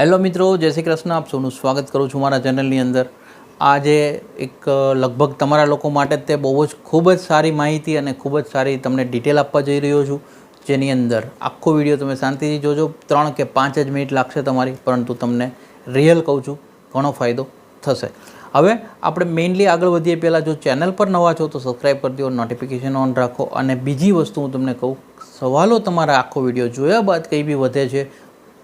Hello મિત્રો, જય શ્રી કૃષ્ણ. આપ સૌનું સ્વાગત કરું છું મારા ચેનલની અંદર. આજે એક લગભગ તમારા લોકો માટે તે બહુ જ ખૂબ જ સારી માહિતી અને ખૂબ જ સારી તમને ડિટેલ આપવા જઈ રહ્યો છું. જેની અંદર આખો વીડિયો તમે શાંતિથી જોજો. ત્રણ કે પાંચ જ મિનિટ લાગશે તમારી, પરંતુ તમને રિયલ કહું છું, ઘણો ફાયદો થશે. હવે આપણે મેઇનલી આગળ વધીએ. પહેલાં જો ચેનલ પર નવા છો તો સબસ્ક્રાઈબ કરી દો નોટિફિકેશન ઓન રાખો. અને બીજી વસ્તુ હું તમને કહું, સવાલો તમારા આખો વીડિયો જોયા બાદ કંઈ બી વધે છે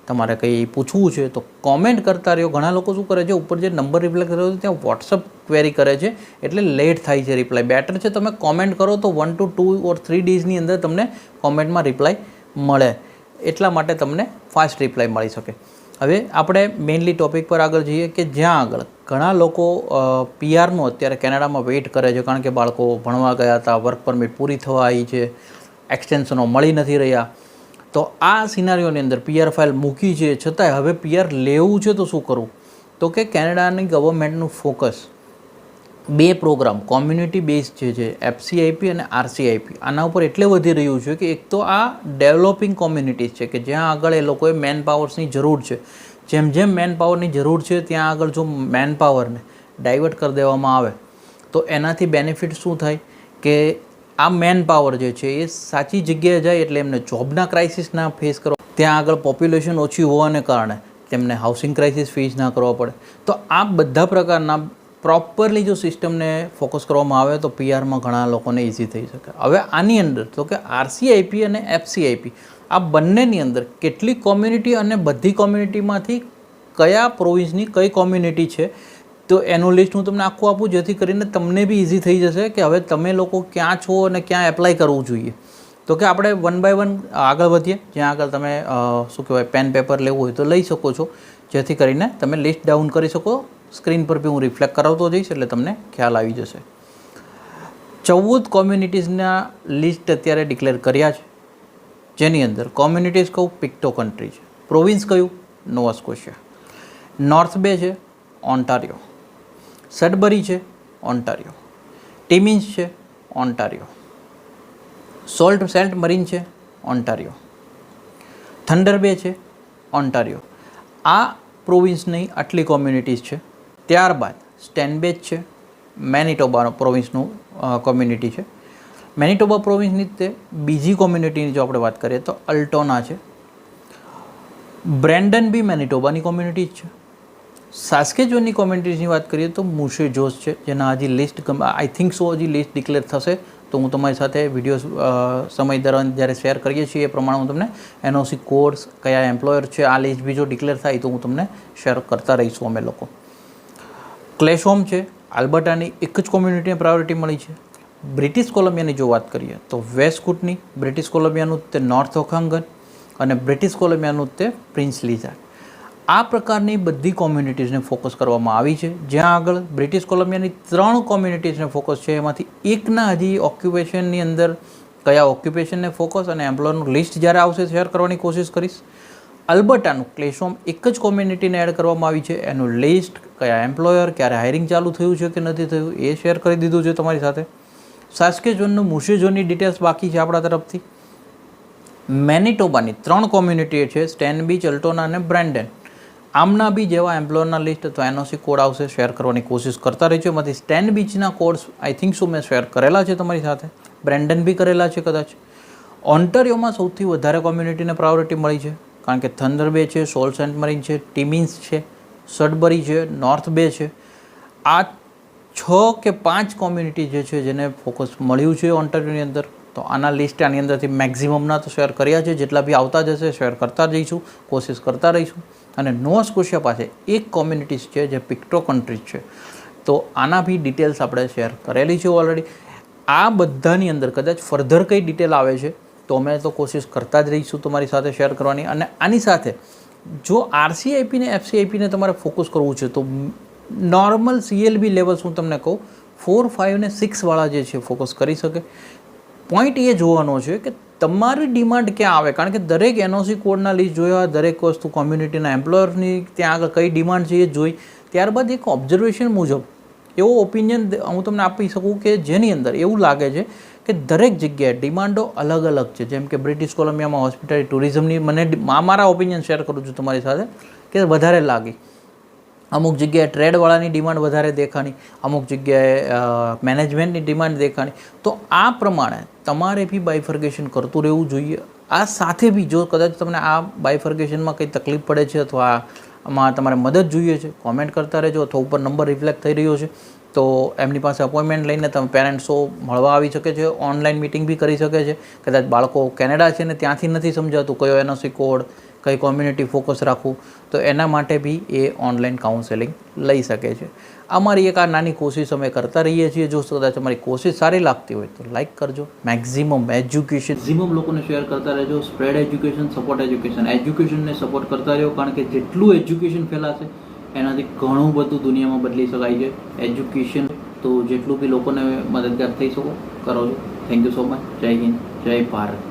તમારે કંઈ પૂછવું છે તો કોમેન્ટ કરતા રહ્યો. ઘણા લોકો શું કરે છે, ઉપર જે નંબર રિપ્લાય કર્યો છે, ત્યાં વોટ્સઅપ ક્વેરી કરે છે, એટલે લેટ થાય છે રિપ્લાય બેટર છે તમે કોમેન્ટ કરો તો one two two or three ડેઝની અંદર તમને કોમેન્ટમાં રિપ્લાય મળે. એટલા માટે તમને ફાસ્ટ રિપ્લાય મળી શકે. હવે આપણે મેઇનલી ટોપિક પર આગળ જઈએ કે જ્યાં આગળ. ઘણા લોકો પીઆરનું અત્યારે કેનેડામાં વેઇટ કરે છે, કારણ કે બાળકો ભણવા ગયા હતા વર્ક પરમિટ પૂરી થવા આવી છે એક્સટેન્શનો મળી નથી રહ્યા. તો આ સિનારીઓની અંદર પીઆર ફાઇલ મૂકી છે. છતાંય હવે પીઆર લેવું છે તો શું કરવું? તો કે કેનેડાની ગવર્મેન્ટનું ફોકસ બે પ્રોગ્રામ કોમ્યુનિટી બેઝ જે છે એફસીઆઈપી અને આરસીઆઈપી આના ઉપર એટલે વધી રહ્યું છે કે એક તો આ ડેવલપિંગ કોમ્યુનિટીઝ છે કે જ્યાં આગળ એ લોકોએ મેન પાવર્સની જરૂર છે. જેમ જેમ મેન પાવરની જરૂર છે, ત્યાં આગળ જો મેન પાવરને ડાયવર્ટ કરી દેવામાં આવે, તો એનાથી બેનિફિટ શું થાય? કે આ મેન પાવર જે છે એ સાચી જગ્યાએ જાય એટલે એમને જોબના ક્રાઇસિસના ફેસ કરો ત્યાં આગળ પોપ્યુલેશન ઓછી હોવાને કારણે તેમને હાઉસિંગ ક્રાઇસિસ ફેસ ના કરવા પડે. તો આ બધા પ્રકારના પ્રોપરલી જો સિસ્ટમને ફોકસ કરવામાં આવે તો પીઆરમાં ઘણા લોકોને ઇઝી થઈ શકે. હવે આની અંદર તો કે આરસીઆઈપી અને એફસીઆઈપી આ બંનેની અંદર કેટલી કોમ્યુનિટી અને બધી કોમ્યુનિટીમાંથી કયા પ્રોવિન્સની કઈ કોમ્યુનિટી છે તો એનું લિસ્ટ હું તમને આખું આપું, જેથી કરીને તમને બી ઇઝી થઈ જશે કે હવે તમે લોકો ક્યાં છો અને ક્યાં એપ્લાય કરવું જોઈએ. તો કે આપણે વન બાય વન આગળ વધીએ. જ્યાં આગળ તમે શું કહેવાય પેન પેપર લેવું હોય તો લઈ શકો છો. જેથી કરીને તમે લિસ્ટ ડાઉન કરી શકો. સ્ક્રીન પર બી હું રિફ્લેક્ટ કરાવતો જઈશ એટલે તમને ખ્યાલ આવી જશે. ચૌદ કોમ્યુનિટીઝના લિસ્ટ અત્યારે ડિક્લેર કર્યા છે. જેની અંદર કોમ્યુનિટીઝ કહું પિક્ટો કન્ટ્રી છે. પ્રોવિન્સ કયું? નોવા સ્કોશિયા નોર્થ બે છે ઓન્ટારિયો સડબરી છે, ઓન્ટારિયો. ટિમિન્સ છે, ઓન્ટારિયો. સોલ્ટ સેલ્ટ મરીન છે, ઓન્ટારિયો. થંડર બે છે, ઓન્ટારિયો. આ પ્રોવિન્સની આટલી કોમ્યુનિટીઝ છે. ત્યારબાદ સ્ટેનબેચ છે, મેનિટોબા પ્રોવિન્સનું કોમ્યુનિટી છે. મેનિટોબા પ્રોવિન્સની તે બીજી કોમ્યુનિટીની જો આપણે વાત કરીએ તો અલ્ટોના છે. બ્રેન્ડન બી મેનિટોબાની કોમ્યુનિટી છે. સાસ્કેજોનની કોમ્યુનિટીઝની વાત કરીએ તો મુશે જોશ છે, જેના હજી લિસ્ટ આઈ થિંક સો હજી લિસ્ટ ડિક્લેર થશે. તો હું તમારી સાથે વીડિયો સમય દરમિયાન જ્યારે શેર કરીએ છીએ એ પ્રમાણે હું તમને એનઓસી કોર્સ કયા એમ્પ્લોયર છે, આ લિસ્ટ બી જો ડિક્લેર થાય તો હું તમને શેર કરતા રહીશું અમે લોકો. ક્લેશહોમ છે, આલ્બર્ટાની એક જ કોમ્યુનિટીને પ્રાયોરિટી મળી છે. બ્રિટિશ કોલંબિયાની જો વાત કરીએ તો વેસ્ટ કુટની બ્રિટિશ કોલંબિયાનું તે નોર્થ ઓખાંગન અને બ્રિટિશ કોલંબિયાનું તે પ્રિન્સ લીઝાર્ડ આ પ્રકારની બધી કોમ્યુનિટીઝને ફોકસ કરવામાં આવી છે. જ્યાં આગળ બ્રિટિશ કોલંબિયાની ત્રણ કોમ્યુનિટીઝને ફોકસ છે. એમાંથી એકના હજી ઓક્યુપેશનની અંદર કયા ઓક્યુપેશનને ફોકસ અને એમ્પ્લોયરનું લિસ્ટ જ્યારે આવશે શેર કરવાની કોશિશ કરીશ. અલ્બર્ટાનું ક્લેશોમ એક જ કોમ્યુનિટીને એડ કરવામાં આવી છે. એનું લિસ્ટ કયા એમ્પ્લોયર ક્યારે હાયરિંગ ચાલુ થયું છે કે નથી થયું એ શેર કરી દીધું છે તમારી સાથે. સાસ્કે ઝોનનું મુશી ઝોનની ડિટેલ્સ બાકી છે આપણા તરફથી. મેનિટોબાની ત્રણ કોમ્યુનિટી છે. સ્ટેનબી, ચલ્ટોના અને બ્રેન્ડન. આમના બી જેવા એમ્પ્લોયરના લિસ્ટ અથવા એનઓસી કોડ આવશે શેર કરવાની કોશિશ કરતા રહેજો. એમાંથી સ્ટેન બીચના કોડ્સ આઈ થિંક શું મેં શેર કરેલા છે તમારી સાથે? બ્રેન્ડન બી કરેલા છે કદાચ. ઓન્ટરિયોમાં સૌથી વધારે કોમ્યુનિટીને પ્રાયોરિટી મળી છે. કારણ કે થંડર બે છે સોલ સેન્ટ મરીન છે ટિમિન્સ છે સડબરી છે નોર્થ બે છે. આ છ કે પાંચ કોમ્યુનિટી જે છે, જેને ફોકસ મળ્યું છે ઓન્ટરિયોની અંદર, તો આના લિસ્ટ આની અંદરથી મેક્ઝિમમના તો શેર કર્યા છે. જેટલા બી આવતા જશે શેર કરતા જઈશું કોશિશ કરતા રહીશું. અને નોવા સ્કોશિયા પાસે એક કોમ્યુનિટીઝ છે જે પિક્ટો કન્ટ્રીઝ છે. તો આના બી ડિટેલ્સ આપણે શેર કરેલી છે ઓલરેડી આ બધાની અંદર કદાચ ફર્ધર કઈ ડિટેલ આવે છે, તો અમે તો કોશિશ કરતા જ રહીશું તમારી સાથે શેર કરવાની. અને આની સાથે જો આરસીઆઈપીને એફસીઆઈપીને તમારે ફોકસ કરવું છે, તો નોર્મલ સીએલબી લેવલ્સ હું તમને કહું ફોર ફાઇવ ને સિક્સવાળા જે છે ફોકસ કરી શકે. પોઈન્ટ એ જોવાનો છે કે તમારી ડિમાન્ડ ક્યાં આવે? કારણ કે દરેક એનઓસી કોડના લિસ્ટ જોયા, દરેક વસ્તુ કોમ્યુનિટીના એમ્પ્લોયરની ત્યાં આગળ કઈ ડિમાન્ડ છે એ જોઈ. ત્યારબાદ એક ઓબ્ઝર્વેશન મુજબ, એવો ઓપિનિયન હું તમને આપી શકું કે જેની અંદર એવું લાગે છે કે દરેક જગ્યાએ ડિમાન્ડો અલગ અલગ છે. જેમ કે બ્રિટિશ કોલંબિયામાં હોસ્પિટલ ટુરિઝમની મને મારા ઓપિનિયન શેર કરું છું તમારી સાથે કે વધારે લાગી. અમુક જગ્યાએ ટ્રેડવાળાની ડિમાન્ડ વધારે દેખાણી, અમુક જગ્યાએ મેનેજમેન્ટની ડિમાન્ડ દેખાણી. તો આ પ્રમાણે તમારે બી બાયફર્ગેશન કરતું રહેવું જોઈએ. આ સાથે બી જો કદાચ તમને આ બાયફર્ગેશનમાં કંઈ તકલીફ પડે છે અથવા આમાં તમારે મદદ જોઈએ છે, કોમેન્ટ કરતા રહેજો અથવા ઉપર નંબર રિફ્લેક્ટ થઈ રહ્યો છે, તો એમની પાસે અપોઇન્ટમેન્ટ લઈને તમે પેરેન્ટ્સો મળવા આવી શકે છે, ઓનલાઈન મિટિંગ બી કરી શકે છે. કદાચ બાળકો કેનેડા છે ને ત્યાંથી નથી સમજાતું કયો એનઓસી કોડ કઈ કોમ્યુનિટી ફોકસ રાખવું, તો એના માટે બી એ ઓનલાઈન કાઉન્સેલિંગ લઈ શકે છે. અમારી એક આ નાની કોશિશ અમે કરતા રહીએ છીએ. જો કદાચ અમારી કોશિશ સારી લાગતી હોય તો લાઈક કરજો. મેક્ઝિમમ એજ્યુકેશન મેક્ઝિમમ લોકોને શેર કરતા રહેજો. સ્પ્રેડ એજ્યુકેશન સપોર્ટ એજ્યુકેશન એજ્યુકેશનને સપોર્ટ કરતા રહ્યો, કારણ કે જેટલું એજ્યુકેશન ફેલાશે, એનાથી ઘણું બધું દુનિયામાં બદલી શકાય છે. એજ્યુકેશન તો જેટલું બી લોકોને મદદગાર થઈ શકો, કરો છો. થેન્ક યુ સો મચ જય હિન્દ. જય ભારત.